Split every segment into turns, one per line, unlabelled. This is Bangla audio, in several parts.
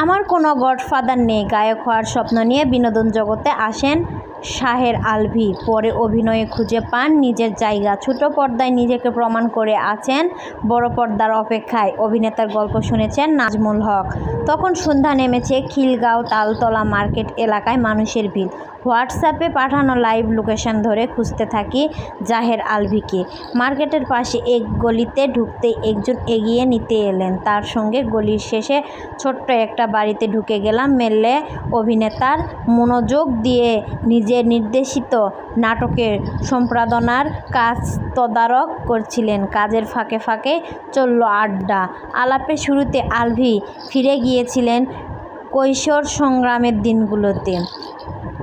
আমার কোনো গডফাদার নেই গায়ক হওয়ার স্বপ্ন নিয়ে বিনোদন জগতে আসেন শাহের আলভি। পরে অভিনয়ে খুঁজে পান নিজের জায়গা। ছোট পর্দায় নিজেকে প্রমাণ করে আছেন বড় পর্দার অপেক্ষায়। অভিনেতার গল্প শুনেছেন নাজমুল হক। তখন সন্ধ্যা নেমেছে খিলগাঁও তালতলা মার্কেট এলাকায় মানুষের ভিড়। হোয়াটসঅ্যাপে পাঠানো লাইভ লোকেশন ধরে খুঁজতে থাকি জাহের আলভিকে। মার্কেটের পাশে এক গলিতে ঢুকতে একজন এগিয়ে নিতে এলেন। তার সঙ্গে গলির শেষে ছোট্ট একটা বাড়িতে ঢুকে গেলাম। মেললে অভিনেতার মনোযোগ দিয়ে নিজের নির্দেশিত নাটকের সম্পাদনার কাজ তদারক করছিলেন। কাজের ফাঁকে ফাঁকে চলল আড্ডা। আলাপের শুরুতে আলভি ফিরে গিয়েছিলেন কৈশোর সংগ্রামের দিনগুলোতে।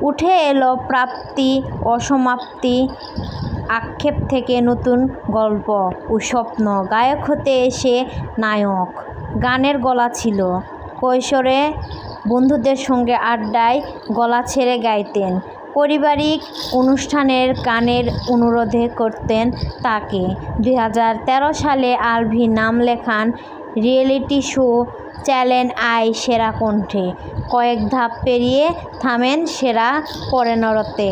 উঠে এলো প্রাপ্তি, অসমাপ্তি, আক্ষেপ থেকে নতুন গল্প ও স্বপ্ন গায়ক হতে এসে নায়ক। গানের গলা ছিল। কৈশোরে বন্ধুদের সঙ্গে আড্ডায় গলা ছেড়ে গাইতেন। পারিবারিক অনুষ্ঠানের গানের অনুরোধে করতেন তাকে। দুই হাজার তেরো সালে আলভি নাম লেখান রিয়েলিটি শো চ্যালেঞ্জ আই সেরা কণ্ঠে। কয়েক ধাপ পেরিয়ে থামেন সেরা পরেনরতে।